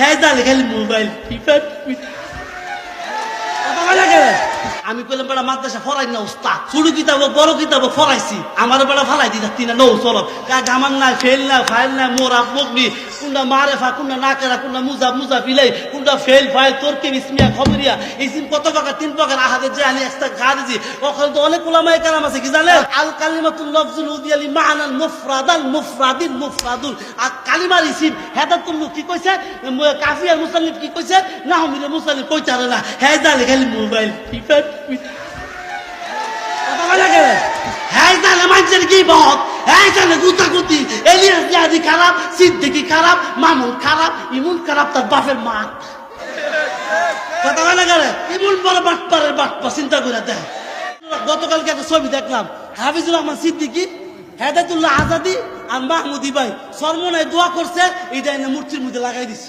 হ্যাঁ জানে মোবাইল আমি কইলাম, বেড়া মাদ্রাসা ফরাই না উস্তাদ ছোট কিতাব, বড় কিতাব ফরাইছি। আমার বেড়া ফালাই দিতা তিনা নৌ, চলো। গামান না ফেল না ফাইল না মোরা মগনি কোনটা মারে ফা কোনটা না কেরা কোনটা মুজা মুজা ফিলাই কোনটা ফেল, ফাইল, তোরকে, বিসমিয়া, খবরিয়া এই সিম কত প্রকার, তিন প্রকার, আহাদের যে আমি একটা খা দিছি ওখানে তো অনেক ওলামায়ে কালাম আছে, কি জানেন? আল কালিমাতুল লফজুল উদিয়ালি মানাল মুফরাদাল মুফরাদিন মুফরাদুল। আর কালিমার ইসিম হেদাতুল কি কইছে? ম- কাফি কি কইছে? না হমিরে মুসাল্লিফ কইতে পারে না। হ্যাঁ খালি মোবাইল ফিফা কথা বলে গেলে হ্যাঁ জানে মানুষের কি বহত জানে গুতাগুতি, এলিয়াস জাদি খারাপ, সিদ্দিকি খারাপ, মামুন খারাপ, ইমুন খারাপ, তার বাপের মা। কথা বলে গেলে ইমুন বড় বাটপারের বাটপা চিন্তা করে দেয় গতকালকে একটা ছবি দেখলাম, হাফিজুর রহমান সিদ্দিকি, হেদায়তুল্লাহ আজাদি আর মাহমুদি ভাই। সর্বনায় দোয়া করছে এইটা এনে মূর্তির মধ্যে লাগাই দিছে।